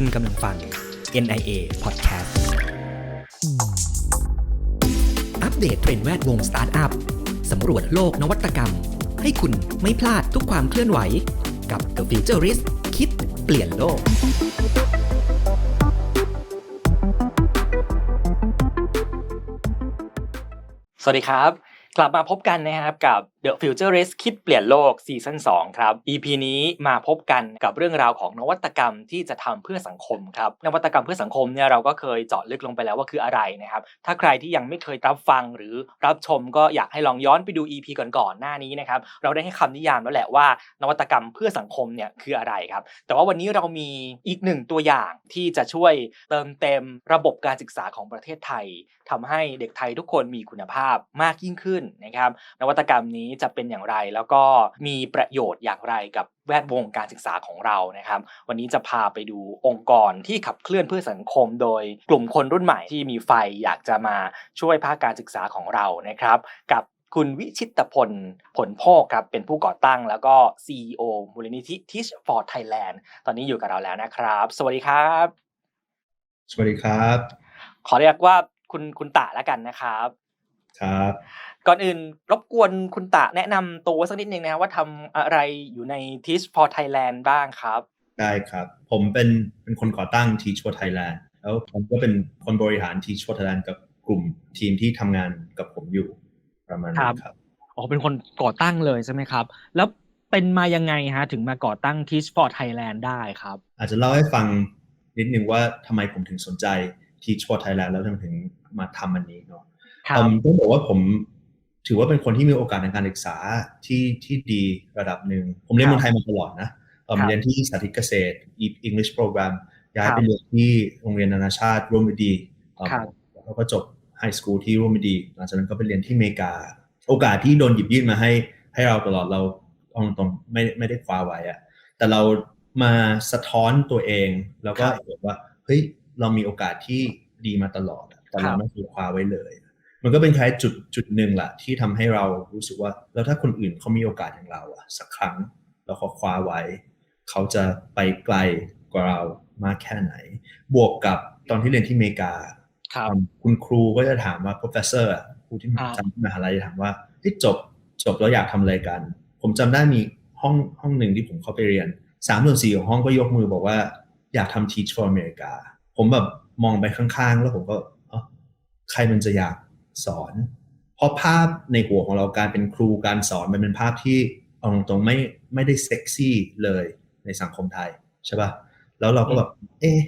คุณกำลังฟัง NIA Podcast อัปเดตเทรนด์แวดวงสตาร์ทอัพสำรวจโลกนวัตกรรม ให้คุณไม่พลาดทุกความเคลื่อนไหว กับ The Futurist คิดเปลี่ยนโลก สวัสดีครับ กลับมาพบกันนะครับกับ The Futurist คิดเปลี่ยนโลกซีซั่น2ครับ EP นี้มาพบกันกับเรื่องราวของนวัตกรรมที่จะทำเพื่อสังคมครับนวัตกรรมเพื่อสังคมเนี่ยเราก็เคยเจาะลึกลงไปแล้วว่าคืออะไรนะครับถ้าใครที่ยังไม่เคยรับฟังหรือรับชมก็อยากให้ลองย้อนไปดู EP ก่อนๆหน้านี้นะครับเราได้ให้คำนิยามแล้วแหละว่า นวัตกรรมเพื่อสังคมเนี่ยคืออะไรครับ แต่ว่าวันนี้เรามีอีกหนึ่งตัวอย่างที่จะช่วยเติมเต็มระบบการศึกษาของประเทศไทยทำให้เด็กไทยทุกคนมีคุณภาพมากยิ่งขึ้นนะครับนวัตกรรมนี้จะเป็นอย่างไร แล้วก็มีประโยชน์อย่างไรกับแวดวงการศึกษาของเรานะครับ วันนี้จะพาไปดูองค์กรที่ขับเคลื่อนเพื่อสังคม โดยกลุ่มคนรุ่นใหม่ที่มีไฟอยากจะมาช่วยภาคการศึกษาของเรานะครับ กับคุณวิชิตพลผลโพกครับเป็นผู้ก่อตั้งแล้วก็ CEO มูลนิธิ Teach for Thailand ตอนนี้อยู่กับเราแล้วนะครับ สวัสดีครับ สวัสดีครับ ขอเรียกว่าคุณคุณตะแล้วกันนะครับ ครับ ก่อนอื่นรบกวนคุณตะแนะนำตัวสักนิดนึงนะว่าทำอะไรอยู่ใน Teach for Thailand บ้างครับ ได้ครับ ผมเป็นเป็นคนก่อตั้ง Teach for Thailand แล้วผมก็เป็นคนบริหาร Teach for Thailand กับกลุ่มทีมที่ทำงานกับผมอยู่ประมาณนั้นครับอ๋อเป็นคนก่อตั้งเลยใช่ไหมครับ แล้วเป็นมายังไงฮะถึงมาก่อตั้ง Teach for Thailand ได้ครับ อาจจะเล่าให้ฟังนิดนึงว่าทำไมผมถึงสนใจ Teach for Thailand แล้วทำไมถึงมาทำอันนี้เนาะครับผมต้องบอกว่าผม ถือว่าเป็นคนที่มีโอกาสในการศึกษาที่ที่ดีระดับหนึ่ง ผมเรียนครับเมืองไทยมาตลอดนะเอ่อครับเรียนที่สาธิตเกษตร English Program ย้ายครับไปเรียนที่โรงเรียนนานาชาติร่วมฤดีเอ่อครับแล้วก็จบไฮสคูลที่ร่วมฤดี หลังจากนั้นก็ไปเรียนที่อเมริกา โอกาสที่โดนหยิบยื่นมาให้ให้เราตลอดเราเอาตรงๆไม่ไม่ได้คว้าไว้อะแต่เรามาสะท้อนตัวเอง แล้วก็ครับเห็นว่าเฮ้ยเรามีโอกาสที่ดีมาตลอดอะแต่ครัเราบไม่เคยคว้าไว้เลย มันก็เป็นคล้ายจุดจุดหนึ่งแหละที่ทำให้เรารู้สึกว่า แล้วถ้าคนอื่นเขามีโอกาสอย่างเราอะสักครั้งแล้วเขาคว้าไว้ เขาจะไปไกลกว่าเรามากแค่ไหน บวกกับตอนที่เรียนที่อเมริกาครับคุณครูก็จะถามว่า professor อะครูที่อ่าจำมหาลัยจะถามว่าเฮ้ยจบจบแล้วอยากทำอะไรกัน ผมจำได้มีห้องห้องหนึ่งที่ผมเข้าไปเรียนสามส่วนสี่ของห้องก็ยกมือบอกว่าอยากทำ teach for America ผมแบบมองไปข้างๆ แล้วผมก็เอ้าใครมันจะอยาก สอน เพราะภาพในหัวของเราการเป็นครูการสอนมันเป็นภาพที่เอาตรงๆไม่ไม่ได้เซ็กซี่เลยในสังคมไทยใช่ป่ะแล้วเราก็แบบเอ๊ะ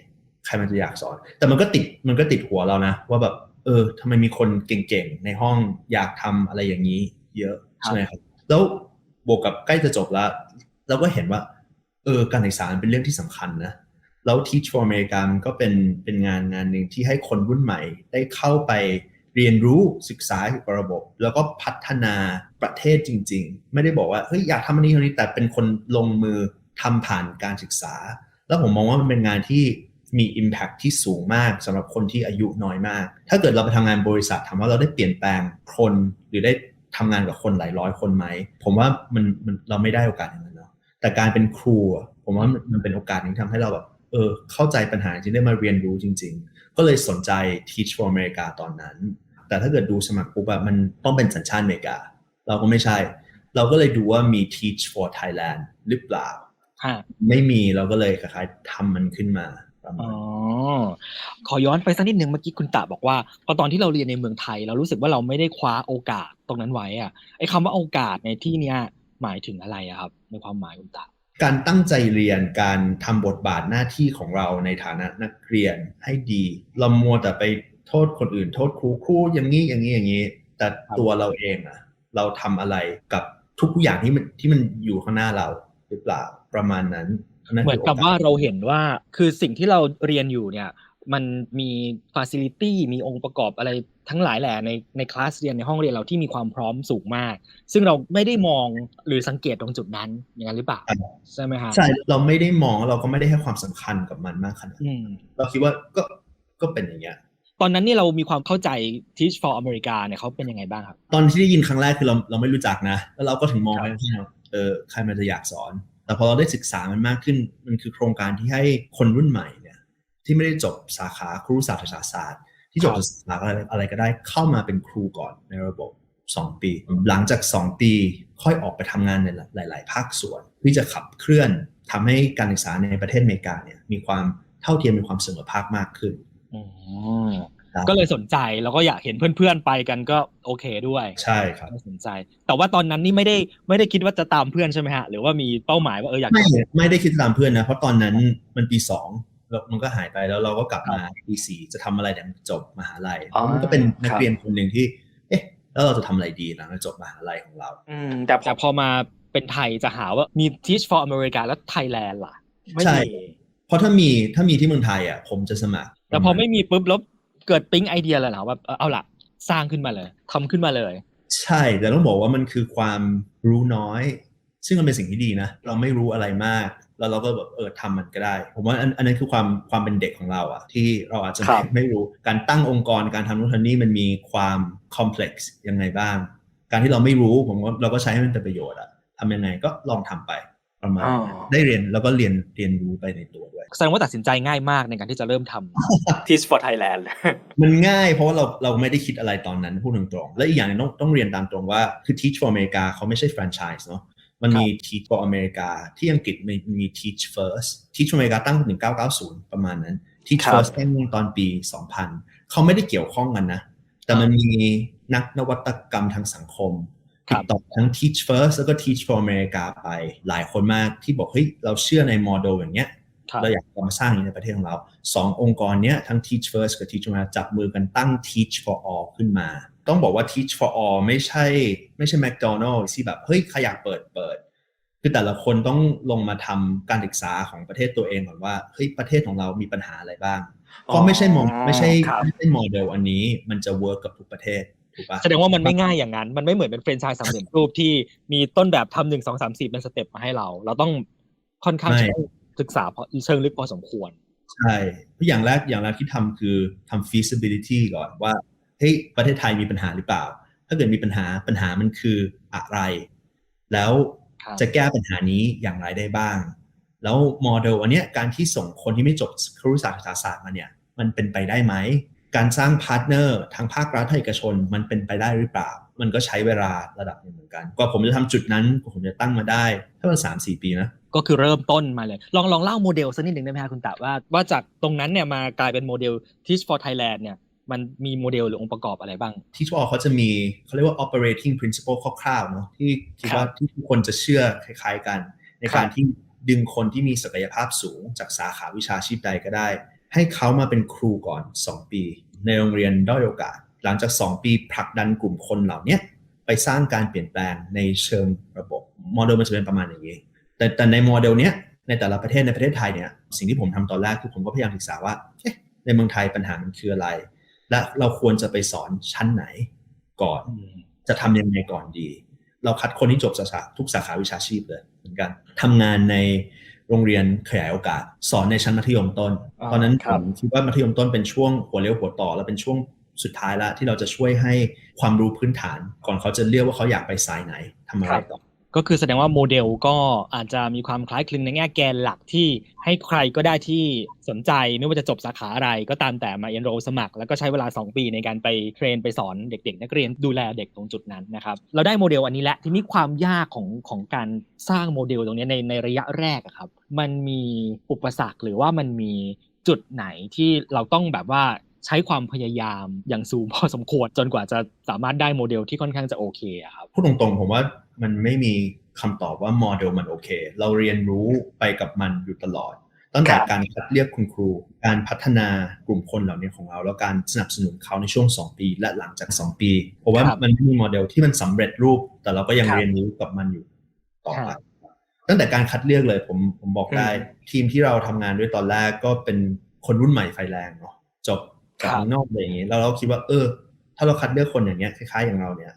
ใครมันจะอยากสอน แต่มันก็ติดมันก็ติดหัวเรานะ ว่าแบบเออทำไมมีคนเก่งๆ ในห้องอยากทำอะไรอย่างนี้ เยอะใช่ไหมครับ แล้วบวกกับใกล้จะจบแล้วเราก็เห็นว่า เออการศึกษามันเป็นเรื่องที่สำคัญนะแล้ว Teach for America มันก็เป็นเป็นงานงานหนึ่งที่ให้คนรุ่นใหม่ได้เข้าไป เรียนรู้ศึกษาเกี่ยวกับระบบ แล้วก็พัฒนาประเทศจริง ๆ ไม่ได้บอกว่าเฮ้ยอยากทำอันนี้อันนี้แต่เป็นคนลงมือทำผ่านการศึกษา แล้วผมมองว่ามันเป็นงานที่มี Impact ที่สูงมากสำหรับคนที่อายุน้อยมาก ถ้าเกิดเราไปทำงานบริษัทถามว่าเราได้เปลี่ยนแปลงคนหรือได้ทำงานกับคนหลายร้อยคนไหม ผมว่ามันมันเราไม่ได้โอกาสอย่างนั้นเนาะแต่การเป็นครูผมว่ามันเป็นโอกาสหนึงที่ทำให้เราแบบ เออเข้าใจปัญหาจริงได้มาเรียนรู้จริง ๆ ก็เลยสนใจ Teach for America ตอนนั้น แต่ถ้าเกิดดูสมัครปุ๊บอะมันต้องเป็นสัญชาติอเมริกา เราก็ไม่ใช่ เราก็เลยดูว่ามี Teach for Thailand หรือเปล่าฮะไม่มีเราก็เลยคล้ายๆทำมันขึ้นมาประมาอ๋ณอขอย้อนไปสักนิดหนึ่งเมื่อกี้คุณตะบอกว่าพอตอนที่เราเรียนในเมืองไทย เรารู้สึกว่าเราไม่ได้คว้าโอกาสตรงนั้นไว้อะไอ้คำว่าโอกาสในที่เนี้ยหมายถึงอะไรอะครับ ในความหมายคุณตะ การตั้งใจเรียนการทำบทบาทหน้าที่ของเราในฐานะนักเรียนให้ดีเรามัวแต่ไปโทษคนอื่น โทษครูครูอย่างนี้อย่างนี้อย่างนี้ แต่ครับตัวเราเองอะเราทำอะไรกับทุกอย่างที่มันที่มันอยู่ข้างหน้าเราหรือเปล่าประมาณนั้นเหมือนกับว่าเราเห็นว่าคือสิ่งที่เราเรียนอยู่เนี่ย มันมีฟ a ซิลิตี้มีองค์ประกอบอะไร ทั้งหลายแหละในในคลาสเรียนในห้องเรียนเราที่มีความพร้อมสูงมาก ซึ่งเราไม่ได้มองหรือสังเกตตรงจุดนั้นอย่างนั้นหรือเปล่าใช่ไหมครับใช่เราไม่ได้มองเราก็ไม่ได้ให้ความสำคัญกับมันมากขนาดนั้นอืมเราคิดว่าก็ก็เป็นอย่างเงี้ยตอนนั้นนี่เรามีความเข้าใจ Teach for America เนี่ยเขาเป็นยังไงบ้างครับ ตอนที่ได้ยินครั้งแรกคือเราเราไม่รู้จักนะ แล้วเราก็ถึงมองไปที่เราเออใครมันจะอยากสอน แต่พอเราได้ศึกษามันมากขึ้น มันคือโครงการที่ให้คนรุ่นใหม่เนี่ยที่ไม่ได้จบสาขาครุศาสตร์ศาสตร์ศาสตร์ ที่จบครับสาขาอะไรอะไรก็ได้เข้ามาเป็นครูก่อนในระบบ 2 ปี หลังจาก 2 ปีค่อยออกไปทำงานในหลาย ๆ ภาคส่วนที่จะขับเคลื่อนทำให้การศึกษาในประเทศอเมริกาเนี่ยมีความเท่าเทียมมีความเสมอภาคมากขึ้นอืมครับก็เลยสนใจแล้วก็อยากเห็นเพื่อนๆไปกันก็โอเคด้วย ใช่ครับก็สนใจ แต่ว่าตอนนั้นนี่ไม่ได้ไม่ได้คิดว่าจะตามเพื่อนใช่ไหมฮะหรือว่ามีเป้าหมายว่าเอออยากไม่จะไม่ได้คิดตามเพื่อนนะเพราะตอนนั้นมันปีสอง แล้วมันก็หายไปแล้วเราก็กลับมาปีสี่จะทำอะไรแต่จบมหาลัยอ๋อมันก็เป็นนัคกรับเรียนคนหนึ่งที่ เอ๊ะ แล้วเราจะทำอะไรดีหลังจากจบมหาลัยของเรา อืมแต่พแต่อพอมาเป็นไทยจะหาว่ามี Teach for America แล้ว Thailand ล่ะไม่ใช่มีเพราะถ้ามีถ้ามีที่เมืองไทยอะผมจะสมัคร แต่พอไม่มีปุ๊บแล้วเกิดปิ๊งไอเดียเลยเหรอว่าเออเอาล่ะสร้างขึ้นมาเลยทำขึ้นมาเลย ใช่แต่ต้องบอกว่ามันคือความรู้น้อย ซึ่งมันเป็นสิ่งที่ดีนะ เราไม่รู้อะไรมาก แล้วเราก็แบบเออทำมันก็ได้ ผมว่าอันอันนั้นคือความความเป็นเด็กของเราอะที่เราอาจจะครัไม่บไม่รู้การตั้งองค์กรการทำนู่นทำนี่มันมีความคอมเพล็กซ์ยังไงบ้าง การที่เราไม่รู้ผมว่าเราก็ใช้ให้มันเป็นประโยชน์อะทำยังไงก็ลองทำไปประมาณอ๋อนั้นได้เรียนแล้วก็เรียนเรียนรู้ไปในตัวด้วยแสดงว่าตัดสินใจง่ายมากในการที่จะเริ่มทำ Teach for Thailand มันง่ายเพราะว่าเราเราไม่ได้คิดอะไรตอนนั้นพูดตรงๆและอีกอย่างหนึงต้องต้องเรียนตามตรงว่าคือ Teach for America เขาไม่ใช่แฟรนไชส์เนาะ มันมี Teach for America ที่อังกฤษมีมี Teach First Teach for America ตั้งถึง1990 ประมาณนั้น Teach ครับ First ตั้งตอนปี 2000 เขาไม่ได้เกี่ยวข้องกันนะ แต่มันมีนักนวัตกรรมทางสังคมครัติบดต่อทั้ง Teach First แล้วก็ Teach for America ไปหลายคนมากที่บอกเฮ้ยเราเชื่อในโมเดลอย่างเงี้ยครับเราอยากจะมาสร้างอย่างนี้ในประเทศของเราสององค์กรเนี้ยทั้ง Teach First กับ Teach for All จับมือกันตั้ง Teach for All ขึ้นมา ต้องบอกว่า Teach for All ไม่ใช่ ไม่ใช่ McDonald's ที่แบบ เฮ้ยใครอยากเปิดเปิด คือแต่ละคนต้องลงมาทำการศึกษาของประเทศตัวเองก่อนว่า เฮ้ยประเทศของเรามีปัญหาอะไรบ้าง เพราะไม่ใช่โมไม่ใช่ครับไม่ใช่โมเดลอันนี้มันจะเวิร์กกับทุกประเทศถูกปะแสดงว่ามันไม่ง่ายอย่างนั้น มันไม่เหมือนเป็นเฟรนไชส์สำเร็จรูปที่มีต้นแบบทำหนึ่งสองสามสี่เป็นสเต็ปมาให้เรา เราต้องค่อนข้างไม่จะต้องศึกษาพอเชิงลึกพอสมควร ใช่เพราะอย่างแรกอย่างแรกที่ทำคือทำ feasibility ก่อนว่า เฮ้ยประเทศไทยมีปัญหาหรือเปล่า ถ้าเกิดมีปัญหาปัญหามันคืออะไร แล้วครับจะแก้ปัญหานี้อย่างไรได้บ้าง แล้วโมเดลอันเนี้ยการที่ส่งคนที่ไม่จบครุศาสตร์ศาสตร์มาเนี่ย มันเป็นไปได้ไหม การสร้างพาร์ทเนอร์ทางภาครัฐภาคเอกชนมันเป็นไปได้หรือเปล่า มันก็ใช้เวลาระดับหนึ่งเหมือนกัน กว่าผมจะทำจุดนั้นกว่าผมจะตั้งมาได้ ถ้ามันสามสี่ปีนะก็คือเริ่มต้นมาเลย ลองลองเล่าโมเดลสักนิดหนึ่งได้ไหมคะคุณตะว่าว่าจากตรงนั้นเนี่ยมากลายเป็นโมเดล Teach for Thailand เนี่ย มันมีโมเดลหรือองค์ประกอบอะไรบ้าง ที่ทอเขาจะมีเขาเรียกว่า operating principle คร่าวๆเนาะที่คิดว่าที่ทุกคนจะเชื่อคล้าย ๆกัน ในการที่ดึงคนที่มีศักยภาพสูง จากสาขาวิชาชีพใดก็ได้ ให้เขามาเป็นครูก่อน 2 ปี ในโรงเรียนด้อยโอกาส หลังจาก 2 ปีผลักดันกลุ่มคนเหล่าเนี้ยไปสร้างการเปลี่ยนแปลงในเชิงระบบโมเดลมันจะเป็นประมาณอย่างนี้แต่แต่ในโมเดลเนี้ยในแต่ละประเทศในประเทศไทยเนี่ยสิ่งที่ผมทำตอนแรกคือผมก็พยายามศึกษาว่าเอ๊ะในเมืองไทยปัญหามันคืออะไร และเราควรจะไปสอนชั้นไหนก่อน จะทำยังไงก่อนดี เราคัดคนที่จบสาขาทุกสาขาวิชาชีพเลยเหมือนกันทำงานในโรงเรียนขยายโอกาส สอนในชั้นมัธยมต้นอ่าตอนนั้นคผรับมคิดว่ามัธยมต้นเป็นช่วงหัวเลี้ยวหัวต่อ และเป็นช่วงสุดท้ายแล้วที่เราจะช่วยให้ความรู้พื้นฐาน ก่อนเขาจะเลือกว่าเขาอยากไปสายไหนทำอะไรต่อ ก็คือแสดงว่าโมเดลก็อาจจะมีความคล้ายคลึงในแง่แกนหลักที่ให้ใครก็ได้ที่สนใจไม่ว่าจะจบสาขาอะไรก็ตามแต่มาเอนโรสมัคร แล้วก็ใช้เวลา 2 ปีในการไปเทรนไปสอนเด็กๆ นักเรียนดูแลเด็กตรงจุดนั้นนะครับเราได้โมเดลอันนี้แล้วทีนี้ความยากของของการสร้างโมเดลตรงนี้ในในระยะแรกอะครับ มันมีอุปสรรคหรือว่ามันมีจุดไหนที่เราต้องแบบว่าใช้ความพยายามอย่างสูงพอสมควรจนกว่าจะสามารถได้โมเดลที่ค่อนข้างจะโอเคครับพูดตรงๆผมว่า มันไม่มีคำตอบว่าโมเดลมันโอเค เราเรียนรู้ไปกับมันอยู่ตลอด ตั้งแต่ครับการคัดเลือกคุณครู การพัฒนากลุ่มคนเหล่านี้ของเรา แล้วการสนับสนุนเขาในช่วง 2 ปี และหลังจาก 2 ปี เพราะว่าครับมันไม่มีโมเดลที่มันสำเร็จรูป แต่เราก็ยังครับเรียนรู้กับมันอยู่ต่อไปครับตั้งแต่การคัดเลือกเลยผมผมบอกได้อืมทีมที่เราทำงานด้วยตอนแรกก็เป็นคนรุ่นใหม่ไฟแรงเนาะจบจากครับเมืองนอกอะไรอย่างนี้แล้วเราคิดว่าเออ ถ้าเราคัดเลือกคนอย่างเงี้ยคล้ายๆอย่างเราเนี่ย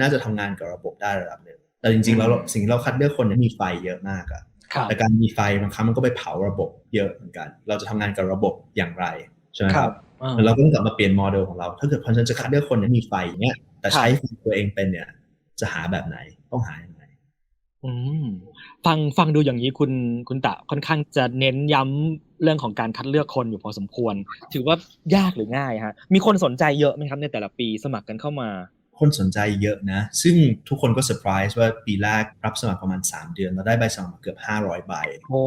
น่าจะทำงานกับระบบได้ระดับหนึ่ง แต่จริงๆแล้วเราสิ่งที่เราคัดเลือกคนเนี่ยมีไฟเยอะมากอะครับแต่การมีไฟบางครั้งมันก็ไปเผาระบบเยอะเหมือนกัน เราจะทำงานกับระบบอย่างไรใช่ไหมครับอ่าแล้วเราก็ต้องกลับมาเปลี่ยนโมเดลของเรา ถ้าเกิดพอฉันจะคัดเลือกคนที่มีไฟอย่างเงี้ย แต่ใช้ไฟตัวเองเป็นเนี่ย จะหาแบบไหนต้องหายังไงอืมฟังฟังดูอย่างนี้คุณคุณตะค่อนข้างจะเน้นย้ำเรื่องของการคัดเลือกคนอยู่พอสมควร ถือว่ายากหรือง่ายฮะมีคนสนใจเยอะไหมครับในแต่ละปีสมัครกันเข้ามา คนสนใจเยอะนะ ซึ่งทุกคนก็เซอร์ไพรส์ว่าปีแรกรับสมัครประมาณ 3 เดือน เราได้ใบสมัครมาเกือบ 500 ใบ โอ้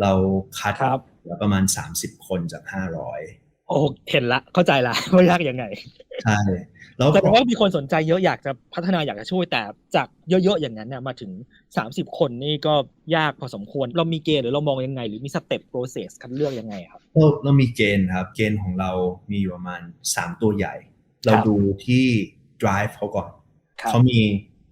เราคัดครับเหลือประมาณ 30 คนจาก 500 โอ้เห็นละเข้าใจละว่ายากยังไง ใช่แล้วแต่ว่ามีคนสนใจเยอะอยากจะพัฒนาอยากจะช่วยแต่จากเยอะๆอย่างนั้นเนี่ยมาถึง 30 คนนี่ก็ยากพอสมควร เรามีเกณฑ์หรือเรามองยังไง หรือมีสเต็ปโปรเซสคัดเลือกยังไงครับเราเรามีเกณฑ์ครับ เกณฑ์ของเรามีอยู่ประมาณ 3 ตัวใหญ่ เราดูที่ drive เขาก่อนครับเขามี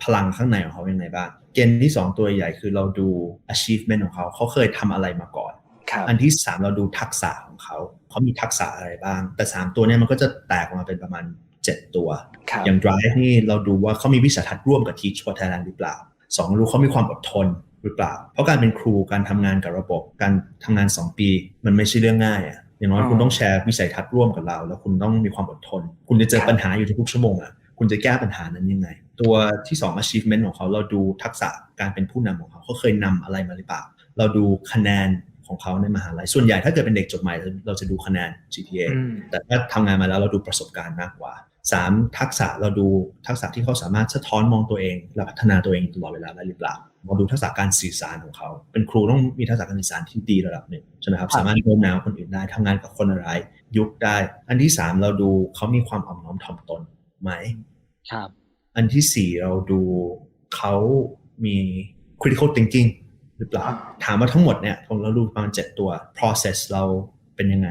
พลังข้างในของเขายังไงบ้าง เกณฑ์ที่ 2 ตัวใหญ่คือเราดู achievement ของเขา เขาเคยทำอะไรมาก่อนครับอันที่ 3 เราดูทักษะของเขา เขามีทักษะอะไรบ้าง แต่ 3 ตัวเนี้มันก็จะแตกออกมาเป็นประมาณ 7 ตัวครับอย่าง drive นี่เราดูว่าเขามีวิสัยทัศน์ร่วมกับ teach for Thailand หรือเปล่าสองรู้เขามีความอดทนหรือเปล่า เพราะการเป็นครูการทำงานกับระบบ การทำงาน 2 ปี มันไม่ใช่เรื่องง่ายอะอย่างน้อยอืมคุณต้องแชร์วิสัยทัศน์ร่วมกับเรา แล้วคุณต้องมีความอดทน คุณจะเจอครับปัญหาอยู่ทุกๆชั่วโมงอะ คุณจะแก้ปัญหานั้นยังไง ตัวที่ 2 achievement ของเขาเราดูทักษะการเป็นผู้นำของเขาเขาเคยนำอะไรมาหรือเปล่า เราดูคะแนนของเขาในมหาลัยส่วนใหญ่ถ้าเกิดเป็นเด็กจบใหม่เราจะดูคะแนน GPA อืมแต่ถ้าทำงานมาแล้วเราดูประสบการณ์มากกว่า 3. ทักษะเราดูทักษะที่เขาสามารถสะท้อนมองตัวเองและพัฒนาตัวเองตลอดเวลาได้หรือเปล่าเราดูทักษะการสื่อสารของเขา เป็นครูต้องมีทักษะการสื่อสารที่ดีระดับหนึ่งใช่ไหมครับครับสามารถโน้มน้าวคนอื่นได้ทำงานกับคนอะไร ยุคได้ อันที่ 3 เราดูเขามีความอ่อนน้อมถ่อมตน ไหมครับ อันที่4เราดูเขามี critical thinking หรือเปล่า ถามว่าทั้งหมดเนี่ยผมเราดูประมาณ7ตัว process เราเป็นยังไง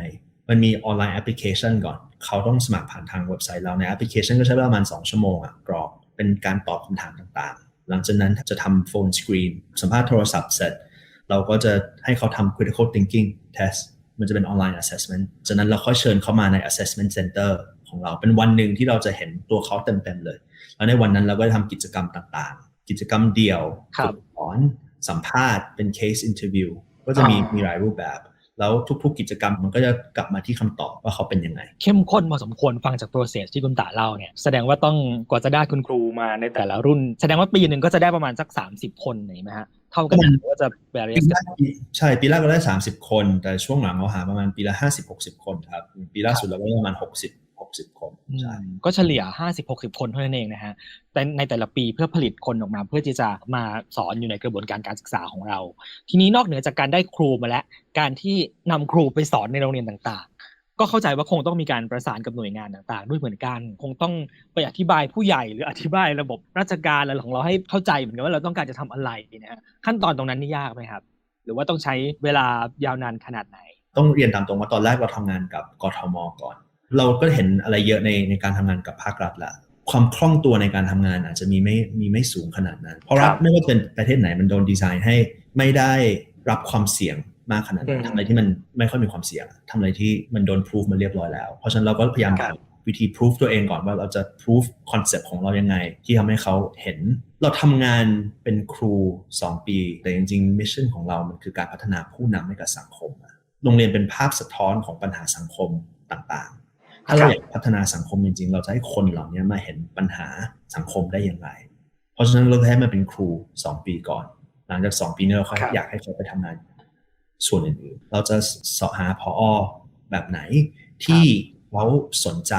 มันมีออนไลน์แอปพลิเคชันก่อน เขาต้องสมัครผ่านทางเว็บไซต์เราในแอปพลิเคชันก็ใช้เวลาประมาณ2ชั่วโมงอะกรอกเป็นการตอบคำถามต่างๆ หลังจากนั้นจะทำโฟนสกรีนสัมภาษณ์โทรศัพท์เสร็จ เราก็จะให้เขาทำ critical thinking test มันจะเป็นออนไลน์ assessment จากนั้นเราค่อยเชิญเขามาใน assessment center ของเรา เป็นวันหนึ่งที่เราจะเห็นตัวเขาเต็มๆเลย แล้วในวันนั้นเราก็จะทำกิจกรรมต่างๆ กิจกรรมเดี่ยวครับฝึกสอนสัมภาษณ์เป็น case interview ก็จะมีอ่ามีมีหลายรูปแบบ แล้วทุกๆ กิจกรรมมันก็จะกลับมาที่คำตอบว่าเขาเป็นยังไง เข้มข้นพอสมควรฟังจากโปรเซสที่คุณตาเล่าเนี่ยแสดงว่าต้องกว่าจะได้คุณครูมาในแต่ละรุ่น แสดงว่าปีหนึ่งก็จะได้ประมาณสัก 30 คนไหนไหมฮะเท่ากันประมาณหรือว่าจะแบเรียปีสแรกใช่ปีแรกเราได้ 30 คน แต่ช่วงหลังเราหาประมาณปีละ 50-60 คนครับปีล่าสุดเราก็ได้ประมาณ 60 60คนใช่ก็เฉลี่ย50-60คนเท่านั้นเองนะฮะแต่ในแต่ละปีเพื่อผลิตคนออกมา เพื่อที่จะมาสอนอยู่ในกระบวนการการศึกษาของเรา ทีนี้นอกเหนือจากการได้ครูมาแล้ว การที่นำครูไปสอนในโรงเรียนต่างๆก็เข้าใจว่าคงต้องมีการประสานกับหน่วยงานต่างๆ ด้วยเหมือนกัน คงต้องไปอธิบายผู้ใหญ่หรืออธิบายระบบราชการอะไรของเราให้เข้าใจเหมือนกันว่าเราต้องการจะทำอะไรนะฮะขั้นตอนตรงนั้นนี่ยากไหมครับ หรือว่าต้องใช้เวลายาวนานขนาดไหน ต้องเรียนตามตรงว่าตอนแรกเราทำงานกับกทมก่อน เราก็เห็นอะไรเยอะในในการทำงานกับภาครัฐละความคล่องตัวในการทำงานอาจจะมีไม่มีไม่สูงขนาดนั้น เพราะครัรับฐไม่ว่าจะเป็นประเทศไหนมันโดนดีไซน์ให้ไม่ได้รับความเสี่ยงมากขนาดนั้นอืมทำอะไรที่มันไม่ค่อยมีความเสี่ยงทำอะไรที่มันโดนพิสูจมาเรียบร้อยแล้ว เพราะฉะนั้นเราก็พยายามครับวิธีพิสูจตัวเองก่อนว่าเราจะพิสูจคอนเซปต์ของเรายังไง ที่ทำให้เขาเห็น เราทำงานเป็นครู 2 ปี แต่จริงๆมิชชั่นของเรามันคือการพัฒนาผู้นำให้กับสังคมอะโรงเรียนเป็นภาพสะท้อนของปัญหาสังคมต่างๆ ถ้าเราอยากพัฒนาสังคมจริงๆ เราจะให้คนเหล่านี้มาเห็นปัญหาสังคมได้อย่างไร เพราะฉะนั้นเราให้มาเป็นครู 2 ปีก่อน หลังจาก 2 ปีนี้เราค่อยครับอยากให้เขาไปทำงานส่วนอื่นๆ เราจะเสาะหาพออแบบไหนที่เขาสนใจ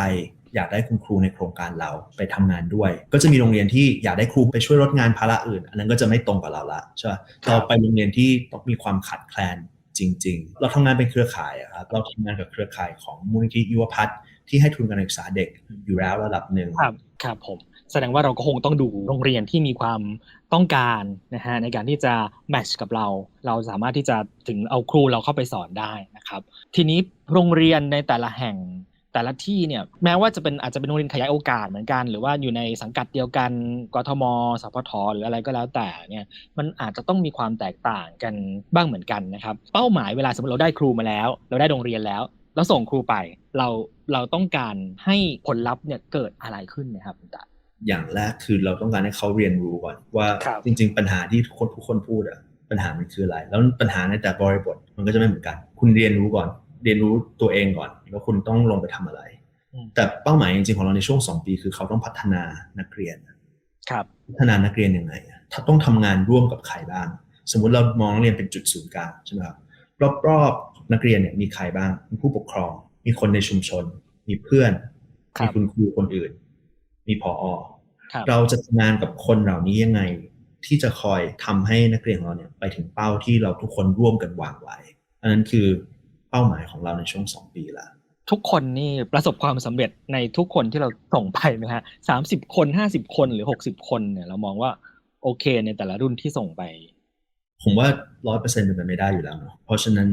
อยากได้คุณครูในโครงการเราไปทำงานด้วย ก็จะมีโรงเรียนที่อยากได้ครูไปช่วยลดงานภาระอื่น อันนั้นก็จะไม่ตรงกับเราละใช่ไหมเราไปโรงเรียนที่ต้องมีความขาดแคลนจริง ๆ เราทำงานเป็นเครือข่ายอะครับเราทำงานกับเครือข่ายของมูลนิธิยุวพัฒน์ ที่ให้ทุนการศึกษาเด็กอยู่แล้วระดับหนึ่งครับครับผมแสดงว่าเราก็คงต้องดูโรงเรียนที่มีความต้องการนะฮะในการที่จะแมทช์กับเรา เราสามารถที่จะถึงเอาครูเราเข้าไปสอนได้นะครับ ทีนี้โรงเรียนในแต่ละแห่งแต่ละที่เนี่ยแม้ว่าจะเป็นอาจจะเป็นโรงเรียนขยายโอกาสเหมือนกัน หรือว่าอยู่ในสังกัดเดียวกันกทมสพทหรืออะไรก็แล้วแต่เนี่ยมันอาจจะต้องมีความแตกต่างกันบ้างเหมือนกันนะครับ เป้าหมายเวลาสมมติเราได้ครูมาแล้ว เราได้โรงเรียนแล้ว เราส่งครูไป เราเราต้องการให้ผลลัพธ์เนี่ยเกิดอะไรขึ้นนะครับคุณตาอย่างแรกคือเราต้องการให้เขาเรียนรู้ก่อนว่าครับจริง ๆ ปัญหาที่ทุกคนทุกคนพูดอะปัญหามันคืออะไร แล้วปัญหาในแต่บริบทมันก็จะไม่เหมือนกัน คุณเรียนรู้ก่อน เรียนรู้ตัวเองก่อน แล้วคุณต้องลงไปทำอะไรอืมแต่เป้าหมายจริงๆของเราในช่วงสองปี คือเขาต้องพัฒนานักเรียนครับพัฒนานักเรียนยังไงอะถ้าต้องทำงานร่วมกับใครบ้าง สมมุติเรามองนักเรียนเป็นจุดศูนย์กลางใช่ไหมครับรอบๆ นักเรียนเนี่ยมีใครบ้าง มีผู้ปกครอง มีคนในชุมชน มีเพื่อนครัมีบคุณครูคนอื่น มีพออครับเราจะทำงานกับคนเหล่านี้ยังไง ที่จะคอยทำให้นักเรียนของเราเนี่ยไปถึงเป้าที่เราทุกคนร่วมกันวางไว้ อันนั้นคือเป้าหมายของเราในช่วงสองปีละทุกคนนี่ประสบความสำเร็จในทุกคนที่เราส่งไปไหมฮะสามสิบคนห้าสิบคนหรือหกสิบคนเนี่ยเรามองว่าโอเคในแต่ละรุ่นที่ส่งไป ผมว่าร้อยเปอร์เซ็นต์เป็นไปไม่ได้อยู่แล้วเนาะเพราะฉะนั้น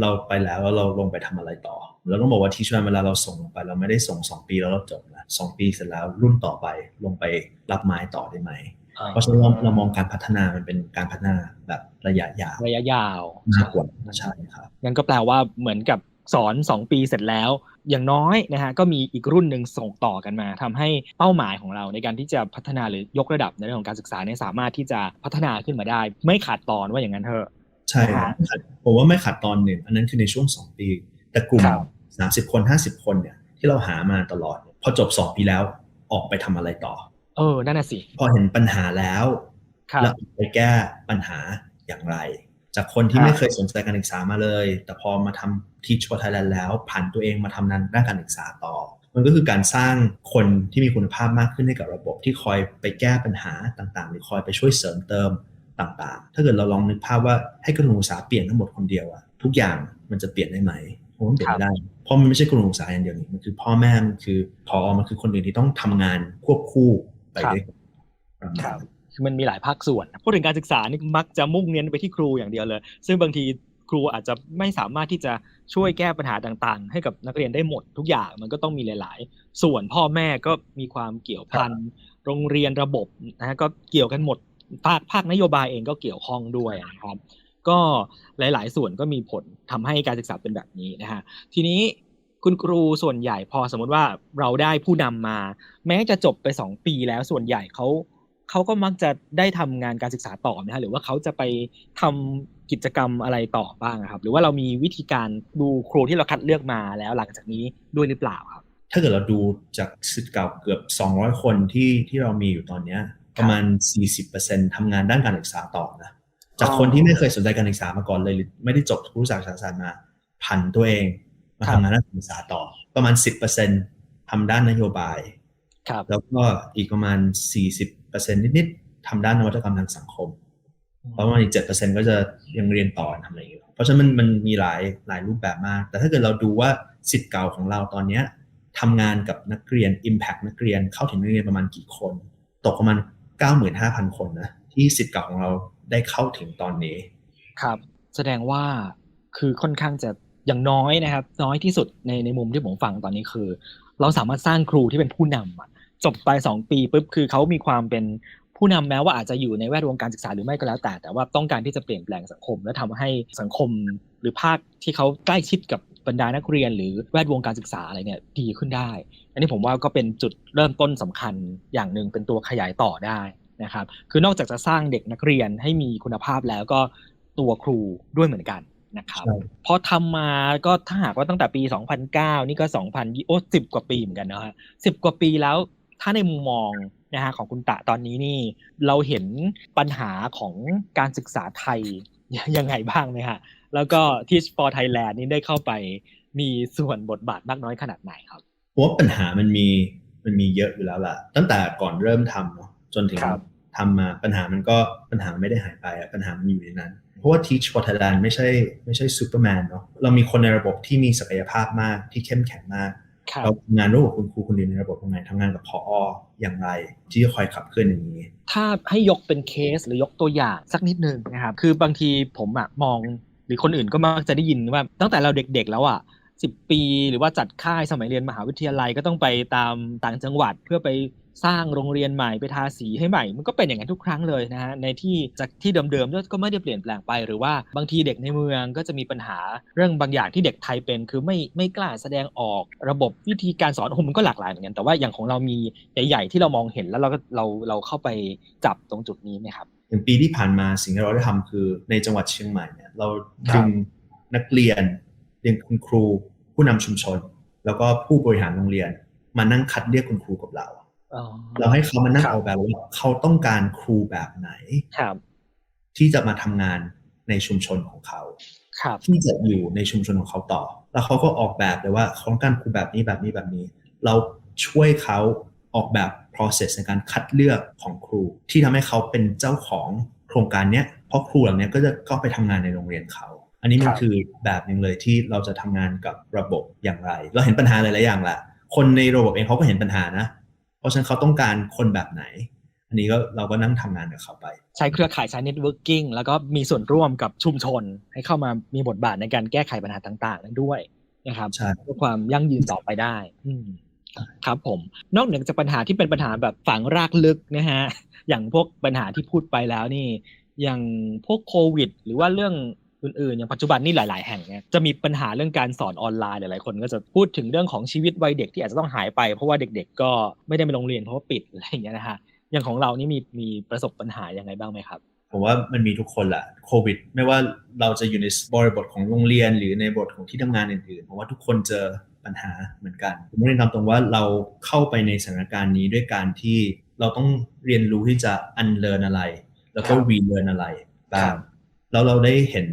เราไปแล้วแล้วเราลงไปทำอะไรต่อเราต้องบอกว่าที่ช่วยเวลาเราส่งลงไป เราไม่ได้ส่งสองปีแล้วเราจบนะสองปีเสร็จแล้วรุ่นต่อไปลงไปรับไม้ต่อได้ไหมเพราะฉะนั้นเราเรามองการพัฒนามันเป็นการพัฒนาแบบระยะยาวระยะยาวมากกว่าใช่ครับงั้นก็แปลว่าเหมือนกับสอน2ปีเสร็จแล้ว อย่างน้อยนะฮะก็มีอีกรุ่นหนึ่งส่งต่อกันมาทำให้เป้าหมายของเราในการที่จะพัฒนาหรือยกระดับในเรื่องของการศึกษาเนี่ยสามารถที่จะพัฒนาขึ้นมาได้ ไม่ขาดตอนว่าอย่างนั้นเถอะใช่ครับผมว่าไม่ขาดตอนหนึ่งอันนั้นคือในช่วงสองปี แต่กลุ่มครับสามสิบคนห้าสิบคนเนี่ยที่เราหามาตลอดเนี่ยพอจบสองปีแล้วออกไปทำอะไรต่อ เออนั่นน่ะสิ พอเห็นปัญหาแล้วครับแล้วไปแก้ปัญหาอย่างไร จากคนที่ครับไม่เคยสนใจการศึกษามาเลย แต่พอมาทำ Teach for Thailand แล้วผ่านตัวเองมาทำงานด้านการศึกษาต่อ มันก็คือการสร้างคนที่มีคุณภาพมากขึ้นให้กับระบบที่คอยไปแก้ปัญหาต่างๆ หรือคอยไปช่วยเสริมเติมต่างๆ ถ้าเกิดเราลองนึกภาพว่าให้กระทรวงศึกษาเปลี่ยนทั้งหมดคนเดียวอะทุกอย่างมันจะเปลี่ยนได้ไหมผมว่าเปลี่ยนไม่ได้เพราะมันไม่ใช่กระทรวงศึกษาอย่างเดียวนี่มันคือพ่อแม่มันคือพอมันคือคนอื่นที่ต้องทำงานควบคู่ไปด้วยกันประมาณนั้น คือมันมีหลายภาคส่วน พูดถึงการศึกษานี่มักจะมุ่งเน้นไปที่ครูอย่างเดียวเลย ซึ่งบางทีครูอาจจะไม่สามารถที่จะช่วยแก้ปัญหาต่างๆ ให้กับนักเรียนได้หมดทุกอย่างมันก็ต้องมีหลาย ๆ ส่วนพ่อแม่ก็มีความเกี่ยวพันโรงเรียนระบบนะฮะก็เกี่ยวกันหมดภาคภาคนโยบายเองก็เกี่ยวข้องด้วยนะครับ ก็หลาย ๆ ส่วนก็มีผลทำให้การศึกษาเป็นแบบนี้นะฮะทีนี้คุณครูส่วนใหญ่พอสมมติว่าเราได้ผู้นำมา แม้จะจบไปสองปีแล้วส่วนใหญ่เขา เขาก็มักจะได้ทำงานการศึกษาต่อนะฮะหรือว่าเขาจะไปทำกิจกรรมอะไรต่อบ้างอะครับ หรือว่าเรามีวิธีการดูครูที่เราคัดเลือกมาแล้วหลังจากนี้ด้วยหรือเปล่าครับ ถ้าเกิดเราดูจากสิทธิ์เก่าเกือบ 200 คนที่ที่เรามีอยู่ตอนเนี้ยประมาณ 40%ทำงานด้านการศึกษาต่อนะจากคนที่ไม่เคยสนใจการศึกษามาก่อนเลยหรือไม่ได้จบครุศาสตร์ศาสตร์มาผันตัวเองมาครับทำงานด้านการศึกษาต่อ ประมาณ 10%ทำด้านนโยบายครับแล้วก็อีกประมาณ 40% นิดๆทำด้านนวัตกรรมทางสังคม เพราะว่าอีก 7%ก็จะยังเรียนต่อทำอะไรอยู่ เพราะฉะนั้นมันมันมีหลายหลายรูปแบบมาก แต่ถ้าเกิดเราดูว่าสิทธิ์เก่าของเราตอนเนี้ยทำงานกับนักเรียน Impact นักเรียนเข้าถึงนักเรียนประมาณกี่คน ตกประมาณ 95,000 คนนะที่สิทธิ์เก่าของเราได้เข้าถึงตอนนี้ ครับ แสดงว่าคือค่อนข้างจะอย่างน้อยนะครับ น้อยที่สุดในในมุมที่ผมฟังตอนนี้คือ เราสามารถสร้างครูที่เป็นผู้นำอะ จบไปสองปีปุ๊บคือเขามีความเป็นผู้นำแม้ว่าอาจจะอยู่ในแวดวงการศึกษาหรือไม่ก็แล้วแต่ แต่ว่าต้องการที่จะเปลี่ยนแปลงสังคม และทำให้สังคมหรือภาคที่เขาใกล้ชิดกับบรรดานักเรียน หรือแวดวงการศึกษาอะไรเนี่ยดีขึ้นได้ อันนี้ผมว่าก็เป็นจุดเริ่มต้นสำคัญอย่างหนึ่งเป็นตัวขยายต่อได้นะครับ คือนอกจากจะสร้างเด็กนักเรียนให้มีคุณภาพแล้วก็ตัวครูด้วยเหมือนกันนะครับใช่พอทำมาก็ถ้าหากว่าตั้งแต่ปี 2009 นี่ก็ 2000โอ้สิบกว่าปีเหมือนกันนะฮะสิบกว่าปีแล้ว ถ้าในมุมมองนะฮะของคุณตะตอนนี้นี่ เราเห็นปัญหาของการศึกษาไทยยังไงบ้างไหมฮะ แล้วก็ Teach for Thailand นี่ได้เข้าไปมีส่วนบทบาทมากน้อยขนาดไหนครับเพราะว่าปัญหามันมีมันมีเยอะอยู่แล้วล่ะ ตั้งแต่ก่อนเริ่มทำเนาะจนถึงครับทำมาปัญหามันก็ปัญหามันไม่ได้หายไปอะปัญหามันอยู่ในนั้น เพราะว่า Teach for Thailand ไม่ใช่ไม่ใช่ซูเปอร์แมนเนาะเรามีคนในระบบที่มีศักยภาพมากที่เข้มแข็งมากครับ เราทำงานร่วมกับคุณครูคนเดียวในระบบยังไงทำงานกับพออย่างไร ที่จะคอยขับเคลื่อนอย่างนี้ ถ้าให้ยกเป็นเคสหรือยกตัวอย่างสักนิดนึงนะครับ คือบางทีผมอะมองหรือคนอื่นก็มักจะได้ยินว่า ตั้งแต่เราเด็กๆแล้วอะสิบปี หรือว่าจัดค่ายสมัยเรียนมหาวิทยาลัยก็ต้องไปตามต่างจังหวัดเพื่อไป สร้างโรงเรียนใหม่ไปทาสีให้ใหม่ มันก็เป็นอย่างนั้นทุกครั้งเลยนะฮะในที่จากที่เดิมๆก็ไม่ได้เปลี่ยนแปลงไปหรือว่าบางทีเด็กในเมืองก็จะมีปัญหาเรื่องบางอย่างที่เด็กไทยเป็น คือไม่ไม่กล้าแสดงออกระบบวิธีการสอนโอ้มันก็หลากหลายเหมือนกันแต่ว่าอย่างของเรามีใหญ่ๆที่เรามองเห็นแล้วเราก็เราเราเข้าไปจับตรงจุดนี้ไหมครับอย่างปีที่ผ่านมาสิ่งที่เราได้ทำคือในจังหวัดเชียงใหม่เนี่ยเราดึงนักเรียนเรียนคุณครู ผู้นำชุมชน แล้วก็ผู้บริหารโรงเรียน มานั่งคัดเลือกคุณครูกับเรา เราให้เขามานั่งครับออกแบบว่าเขาต้องการครูแบบไหนครับ ที่จะมาทำงานในชุมชนของเขาครับที่จะอยู่ในชุมชนของเขาต่อ แล้วเขาก็ออกแบบเลยว่าเขาต้องการครูแบบนี้แบบนี้แบบนี้ เราช่วยเขาออกแบบ process ในการคัดเลือกของครู ที่ทำให้เขาเป็นเจ้าของโครงการเนี้ยเพราะครูเหล่านี้ก็จะก็ไปทำงานในโรงเรียนเขา อันนี้มัคนรับคือแบบหนึ่งเลยที่เราจะทำงานกับระบบอย่างไร เราเห็นปัญหาหลายๆอย่างแหละคนในระบบเองเขาก็เห็นปัญหานะ เพราะฉะนั้นเขาต้องการคนแบบไหน อันนี้ก็เราก็นั่งทำงานกับเขาไป ใช้เครือข่ายใช้เน็ตเวิร์กิ่งแล้วก็มีส่วนร่วมกับชุมชน ให้เข้ามามีบทบาทในการแก้ไขปัญหาต่างๆ นั้นด้วยนะครับใช่เพื่อความยั่งยืนต่อไปได้ อืมครับผมนอกเหนือจากปัญหาที่เป็นปัญหาแบบฝังรากลึกนะฮะอย่างพวกปัญหาที่พูดไปแล้วนี่อย่างพวกโควิด หรือว่าเรื่อง อื่นๆ อย่างปัจจุบันนี่หลาย ๆ แห่งเนี่ยจะมีปัญหาเรื่องการสอนออนไลน์หลายๆคน ก็จะพูดถึงเรื่องของชีวิตวัยเด็กที่อาจจะต้องหายไปเพราะว่าเด็ก ๆ ก็ไม่ได้ไปโรงเรียนเพราะว่าปิดอะไรอย่างเงี้ยนะฮะอย่างของเรานี่มีมีประสบปัญหายังไงบ้างไหมครับผมว่ามันมีทุกคนแหละโควิด ไม่ว่าเราจะอยู่ในบริบทของโรงเรียน หรือในบทของที่ทำงานอื่นๆผมว่าทุกคนเจอปัญหาเหมือนกันผมเรียนตามตรงว่าเราเข้าไปในสถานการณ์นี้ด้วยการที่เราต้องเรียนรู้ที่จะ unlearn อะไร แล้วก็ครับ relearn อะไรบ้าครังบ แล้วเราได้เห็น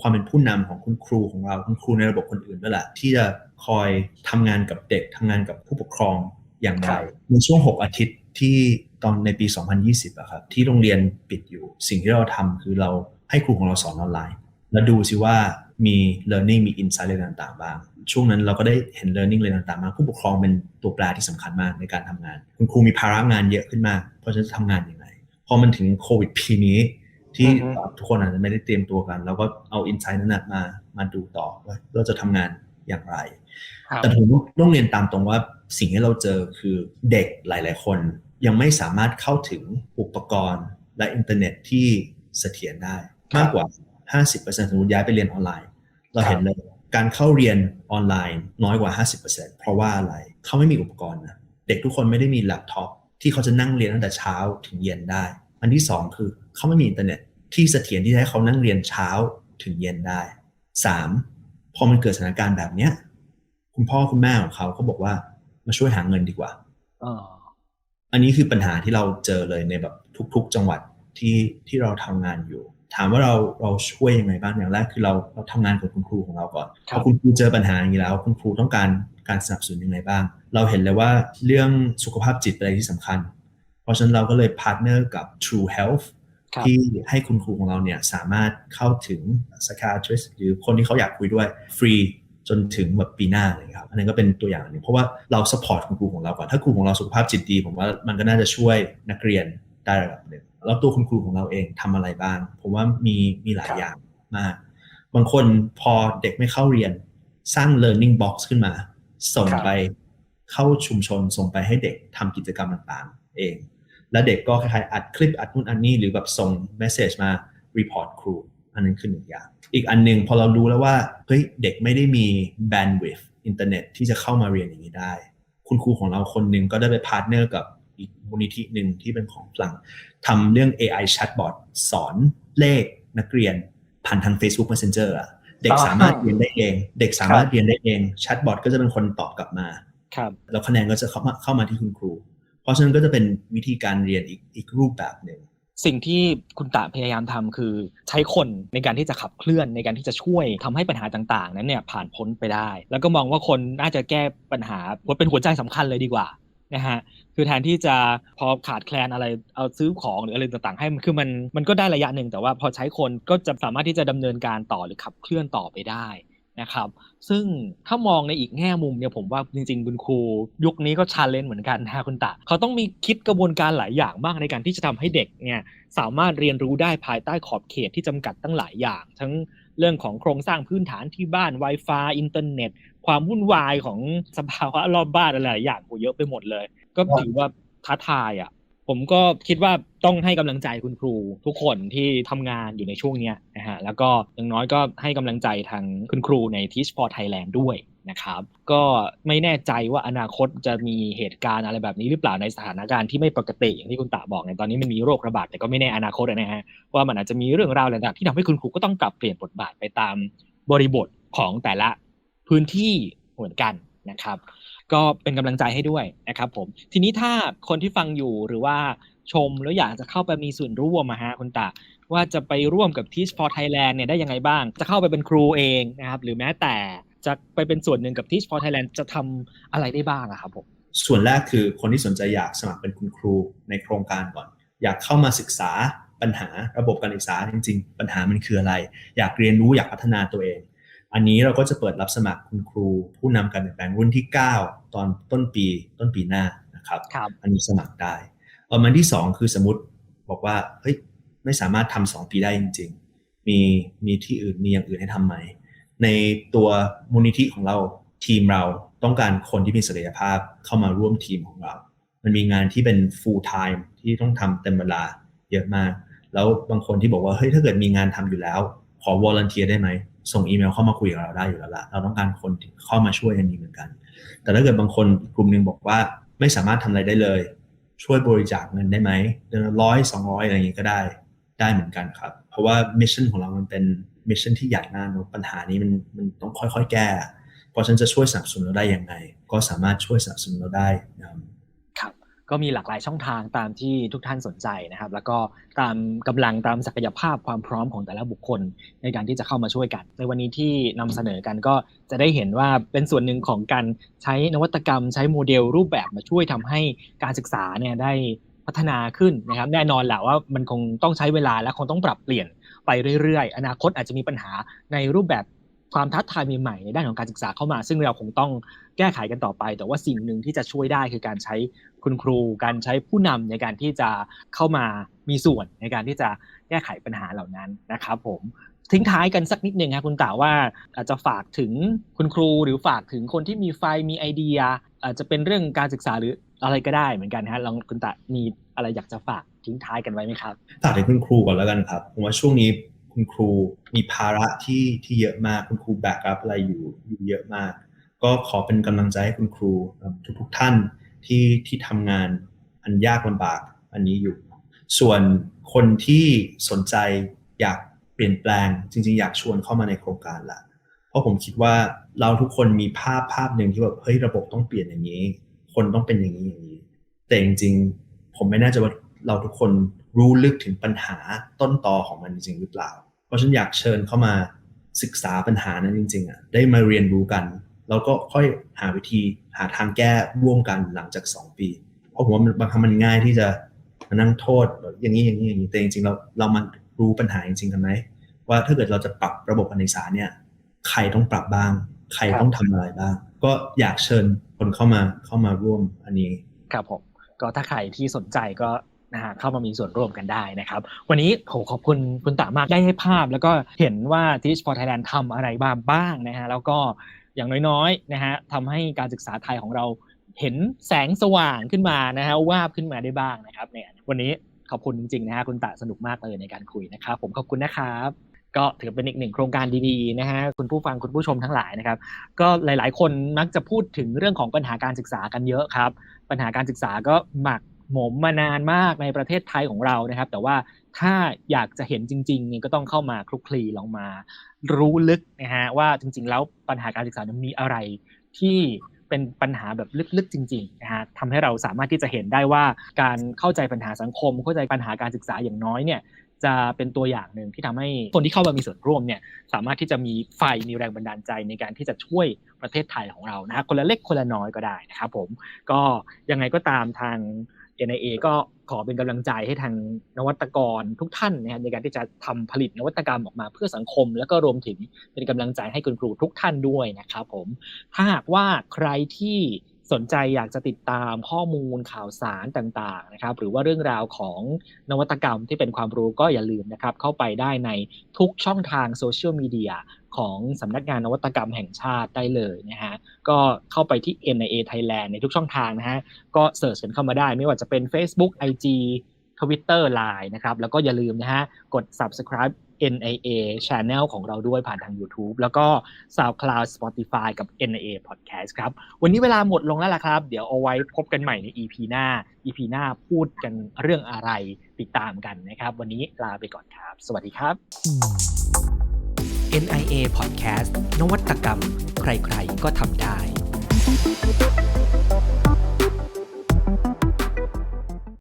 ความเป็นผู้นำของคุณครูของเราคุณครูในระบบคนอื่นด้วยแหละที่จะคอยทำงานกับเด็กทำงานกับผู้ปกครองอย่างไรในช่วง 6 อาทิตย์ที่ตอนในปี 2020อะครับที่โรงเรียนปิดอยู่สิ่งที่เราทำคือเราให้ครูของเราสอนออนไลน์ แล้วดูสิว่ามี learning มี insight อะไรต่างๆบ้าง ช่วงนั้นเราก็ได้เห็น learning อะไรต่างๆมากผู้ปกครองเป็นตัวแปรที่สำคัญมากในการทำงาน คุณครูมีภาระงานเยอะขึ้นมากเพราะฉะนั้นจะทำงานยังไงพอมันถึงโควิดปีนี้ ที่อือฮึทุกคนอาจจะไม่ได้เตรียมตัวกันเราก็เอา insight นั้นนะมามาดูต่อว่าเราจะทำงานอย่างไรครับแต่ผมต้องเรียนตามตรงว่าสิ่งที่เราเจอคือเด็กหลาย ๆ คน ยังไม่สามารถเข้าถึงอุปกรณ์และอินเทอร์เน็ตที่เสถียรได้ มากกว่า 50%สมมติย้ายไปเรียนออนไลน์ เราเห็นเลยการเข้าเรียนออนไลน์น้อยกว่า 50%เพราะว่าอะไรเขาไม่มีอุปกรณ์นะเด็กทุกคนไม่ได้มีแล็ปท็อปที่เขาจะนั่งเรียนตั้งแต่เช้าถึงเย็นได้ อันที่สองคือ เขาไม่มีอินเทอร์เน็ตที่เสถียรที่จะให้เขานั่งเรียนเช้าถึงเย็นได้สามพอมันเกิดสถานการณ์แบบเนี้ย คุณพ่อคุณแม่ของเขาเขาบอกว่ามาช่วยหาเงินดีกว่าอ๋ออันนี้คือปัญหาที่เราเจอเลยในแบบทุก ๆ จังหวัดที่ที่เราทำงานอยู่ ถามว่าเราเราช่วยยังไงบ้างอย่างแรกคือเราเราทำงานกับคุณครูของเราก่อนพอคุณครูเจอปัญหาอย่างนี้แล้ว คุณครูต้องการการสนับสนุนยังไงบ้าง เราเห็นเลยว่าเรื่องสุขภาพจิตเป็นอะไรที่สำคัญ เพราะฉะนั้นเราก็เลยพาร์ทเนอร์กับ True Health ครับ ที่ให้คุณครูของเราเนี่ยสามารถเข้าถึง psychiatrist หรือคนที่เขาอยากคุยด้วยฟรีจนถึงแบบปีหน้าเลยครับอันนี้นก็เป็นตัวอย่างหนึงเพราะว่าเรา support คุณครูของเราก่อนถ้าครูของเราสุขภาพจิตดี ผมว่ามันก็น่าจะช่วยนักเรียนได้ระดับหนึ่งแล้วตัวคุณครูของเราเองทำอะไรบ้างผมว่ามีมีหลายอย่างมาก บางคนพอเด็กไม่เข้าเรียนสร้าง learning box ขึ้นมา ส่งไปเข้าชุมชนส่งไปให้เด็กทำกิจกรรมต่างๆ เอง แล้วเด็กก็คล้ายๆอัดคลิปอัดนู่นอันนี้หรือแบบส่งเมสเซจมา report ครูอันนั้นคือหนึ่งอย่าง อีกอันหนึ่งพอเรารู้แล้วว่าเฮ้ยเด็กไม่ได้มี bandwidth อินเทอร์เน็ตที่จะเข้ามาเรียนอย่างนี้ได้ คุณครูของเราคนหนึ่งก็ได้ไปพาร์ทเนอร์กับอีกมูลนิธิหนึ่งที่เป็นของฝรั่งทำเรื่อง AI chatbot สอนเลขนักเรียนผ่านทาง Facebook Messenger อะเด็กอ๋อสามารถเรียนได้เอง เด็กสามารถเรียนได้เองแชทบอทก็จะเป็นคนตอบกลับมา ครับ แล้วคะแนนก็จะเข้ามาเข้ามาที่คุณครู เพราะฉะนั้นก็จะเป็นวิธีการเรียนอีกอีกรูปแบบหนึ่งสิ่งที่คุณตะพยายามทำคือใช้คนในการที่จะขับเคลื่อนในการที่จะช่วยทำให้ปัญหาต่างๆ นั้นเนี่ยผ่านพ้นไปได้ แล้วก็มองว่าคนน่าจะแก้ปัญหาเป็นหัวใจสำคัญเลยดีกว่านะฮะคือแทนที่จะพอขาดแคลนอะไรเอาซื้อของหรืออะไรต่างๆ ให้มันคือมันมันก็ได้ระยะหนึ่งแต่ว่าพอใช้คนก็จะสามารถที่จะดำเนินการต่อหรือขับเคลื่อนต่อไปได้ นะครับ ซึ่งถ้ามองในอีกแง่มุมเนี่ยผมว่าจริงๆ คุณครู ยุคนี้ก็ชาเลนจ์เหมือนกันนะคุณตะเขาต้องมีคิดกระบวนการหลายอย่างมากในการที่จะทำให้เด็กเนี่ยสามารถเรียนรู้ได้ภายใต้ขอบเขตที่จำกัดตั้งหลายอย่าง ทั้งเรื่องของโครงสร้างพื้นฐานที่บ้าน Wi-Fi อินเทอร์เน็ต ความวุ่นวายของสภาวะรอบบ้านอะไรหลายอย่างโหเยอะไปหมดเลย ก็ถือว่าท้าทายอะ ผมก็คิดว่าต้องให้กำลังใจคุณครู ทุกคนที่ทำงานอยู่ในช่วงเนี้ยนะฮะแล้วก็อย่างน้อยก็ให้กำลังใจทางคุณครูใน Teach for Thailand ด้วยนะครับก็ไม่แน่ใจว่าอนาคตจะมีเหตุการณ์อะไรแบบนี้หรือเปล่าในสถานการณ์ที่ไม่ปกติอย่างที่คุณตาบอกในยตอนนี้มันมีโรคระบาดแต่ก็ไม่แน่อนาคตนะฮะว่ามันอาจจะมีเรื่องราวอะไรต่างที่ทำให้คุณครูก็ต้องปรับเปลี่ยนบทบาทไปตามบริบทของแต่ละพื้นที่เหมือนกันนะครับ ก็เป็นกำลังใจให้ด้วยนะครับผม ทีนี้ถ้าคนที่ฟังอยู่หรือว่าชมแล้วอยากจะเข้าไปมีส่วนร่วมมาฮะคุณตาว่าจะไปร่วมกับ Teach for Thailand เนี่ยได้ยังไงบ้าง จะเข้าไปเป็นครูเองนะครับ หรือแม้แต่จะไปเป็นส่วนหนึ่งกับ Teach for Thailand จะทำอะไรได้บ้างอะครับผม ส่วนแรกคือคนที่สนใจอยากสมัครเป็นคุณครูในโครงการก่อน อยากเข้ามาศึกษาปัญหาระบบการศึกษาจริง ๆ ปัญหามันคืออะไร อยากเรียนรู้อยากพัฒนาตัวเอง อันนี้เราก็จะเปิดรับสมัครคุณครูผู้นำการเปลี่ยนแปลงรุ่นที่ 9 ตอนต้นปีต้นปีหน้านะครับครับอันนี้สมัครได้ประมาณที่ 2 คือสมมติบอกว่าเฮ้ยไม่สามารถทำสองปีได้จริง ๆ มีมีที่อื่นมีอย่างอื่นให้ทำไหมในตัวมูลนิธิของเราทีมเราต้องการคนที่มีศักยภาพเข้ามาร่วมทีมของเรา มันมีงานที่เป็น full time ที่ต้องทำเต็มเวลาเยอะมาก แล้วบางคนที่บอกว่าเฮ้ยถ้าเกิดมีงานทำอยู่แล้ว ขอวอลเนเทียได้ไหม ส่งอีเมลเข้ามาคุยกับเราได้อยู่แล้วละเราต้องการคนเข้ามาช่วยอันนี้เหมือนกัน แต่ถ้าเกิดบางคนกลุ่มหนึ่งบอกว่าไม่สามารถทำอะไรได้เลย ช่วยบริจาคเงินได้ไหมเดือนละร้อยสองร้อยอะไรอย่างนี้ก็ได้ได้เหมือนกันครับ เพราะว่ามิชชั่นของเรามันเป็นมิชชั่นที่ใหญ่มากเนอะปัญหานี้มันมันต้องค่อยๆ แก้ เพราะฉันจะช่วยสนับสนุนเราได้ยังไง ก็สามารถช่วยสนับสนุนเราได้ ก็มีหลากหลายช่องทางตามที่ทุกท่านสนใจนะครับ แล้วก็ตามกำลังตามศักยภาพความพร้อมของแต่ละบุคคลในการที่จะเข้ามาช่วยกัน ในวันนี้ที่นำเสนอกันก็จะได้เห็นว่าเป็นส่วนหนึ่งของการใช้นวัตกรรม ใช้โมเดลรูปแบบมาช่วยทำให้การศึกษาเนี่ยได้พัฒนาขึ้นนะครับ แน่นอนแหละว่ามันคงต้องใช้เวลาและคงต้องปรับเปลี่ยนไปเรื่อยๆ อนาคตอาจจะมีปัญหาในรูปแบบความท้าทายใหม่ๆในด้านของการศึกษาเข้ามา ซึ่งเราคงต้องแก้ไขกันต่อไป แต่ว่าสิ่งหนึ่งที่จะช่วยได้คือการใช้ คุณครูการใช้ผู้นำในการที่จะเข้ามามีส่วนในการที่จะแก้ไขปัญหาเหล่านั้นนะครับผมทิ้งท้ายกันสักนิดหนึ่งครับคุณต๋าว่าอาจจะฝากถึงคุณครูหรือฝากถึงคนที่มีไฟมีไอเดีย อาจจะเป็นเรื่องการศึกษาหรืออะไรก็ได้เหมือนกันฮะลองคุณตามีอะไรอยากจะฝากทิ้งท้ายกันไว้ไหมครับฝากถึงคุณครูก่อนแล้วกันครับผมว่าช่วงนี้คุณครูมีภาระที่ที่เยอะมากคุณครูแบกรับอะไรอยู่อยู่เยอะมาก ก็ขอเป็นกำลังใจให้คุณครูทุกทุกท่าน ที่ที่ทำงานอันยากลำบากอันนี้อยู่ ส่วนคนที่สนใจอยากเปลี่ยนแปลง จริง ๆ อยากชวนเข้ามาในโครงการละเพราะผมคิดว่าเราทุกคนมีภาพภาพหนึ่งที่แบบเฮ้ยระบบต้องเปลี่ยนอย่างนี้ คนต้องเป็นอย่างนี้อย่างนี้ แต่จริง ๆ ผมไม่แน่ใจว่าเราทุกคนรู้ลึกถึงปัญหาต้นตอของมันจริงหรือเปล่า เพราะฉันอยากเชิญเข้ามาศึกษาปัญหานั้นจริงๆอะได้มาเรียนรู้กัน แล้วก็ค่อยหาวิธีหาทางแก้ร่วมกันหลังจาก 2 ปี เพราะผมว่ามันบางครั้งมันง่ายที่จะมานั่งโทษแบบอย่างนี้อย่างนี้อย่างนี้แต่จริงๆเราเรามารู้ปัญหาจริงๆกันไหมว่าถ้าเกิดเราจะปรับระบบการศึกษาเนี่ยใครต้องปรับบ้าง ใครต้องทำอะไรบ้าง ก็อยากเชิญคนเข้ามาเข้ามาร่วมอันนี้ครับผมก็ถ้าใครที่สนใจก็นะฮะเข้ามามีส่วนร่วมกันได้นะครับ วันนี้ผมขอบคุณคุณตามากได้ให้ภาพ แล้วก็เห็นว่า Teach for Thailand ทำอะไรบ้างบ้างนะฮะแล้วก็ อย่างน้อยๆนะฮะทำให้การศึกษาไทยของเราเห็นแสงสว่างขึ้นมานะฮะวาบขึ้นมาได้บ้างนะครับเนี่ยวันนี้ขอบคุณจริงๆนะฮะคุณตาสนุกมากเลยในการคุยนะครับ ผมขอบคุณนะครับก็ถือเป็นอีกหนึ่งโครงการดีๆนะฮะคุณผู้ฟังคุณผู้ชมทั้งหลายนะครับ ก็หลายๆ คนมักจะพูดถึงเรื่องของปัญหาการศึกษากันเยอะครับ ปัญหาการศึกษาก็หมัก หมมมานานมากในประเทศไทยของเรานะครับ แต่ว่าถ้าอยากจะเห็นจริงๆนี่ก็ต้องเข้ามาคลุกคลีลองมา รู้ลึกนะฮะว่าจริง ๆ แล้วปัญหาการศึกษานั้นมีอะไรที่เป็นปัญหาแบบลึกๆจริงๆนะฮะทำให้เราสามารถที่จะเห็นได้ว่าการเข้าใจปัญหาสังคม เข้าใจปัญหาการศึกษาอย่างน้อยเนี่ยจะเป็นตัวอย่างหนึ่งที่ทำให้คนที่เข้ามามีส่วนร่วมเนี่ยสามารถที่จะมีไฟมีแรงบันดาลใจในการที่จะช่วยประเทศไทยของเรานะฮะคนละเล็กคนละน้อยก็ได้นะครับผมก็ยังไงก็ตามทาง NIA ก็ขอเป็นกำลังใจให้ทางนวัตกรทุกท่านนะครับในการที่จะทำผลิตนวัตกรรมออกมาเพื่อสังคม แล้วก็รวมถึงเป็นกำลังใจให้คุณครูทุกท่านด้วยนะครับผมถ้าหากว่าใครที่ สนใจอยากจะติดตามข้อมูลข่าวสารต่างๆนะครับหรือว่าเรื่องราวของนวัตกรรมที่เป็นความรู้ก็อย่าลืมนะครับ เข้าไปได้ในทุกช่องทางโซเชียลมีเดียของสำนักงานนวัตกรรมแห่งชาติได้เลยนะฮะก็เข้าไปที่ NIA Thailand ในทุกช่องทางนะฮะก็เสิร์ชกันเข้ามาได้ไม่ว่าจะเป็น Facebook IG Twitter Line นะครับแล้วก็อย่าลืมนะฮะกด subscribe NIA Channel ของเราด้วยผ่านทาง YouTube แล้วก็ SoundCloud Spotify กับ NIA Podcast ครับ วันนี้เวลาหมดลงแล้วล่ะครับ เดี๋ยวเอาไว้พบกันใหม่ใน EP หน้า EP หน้าพูดกันเรื่องอะไรติดตามกันนะครับ วันนี้ลาไปก่อนครับ สวัสดีครับ NIA Podcast นวัตกรรม ใครๆ ก็ทำได้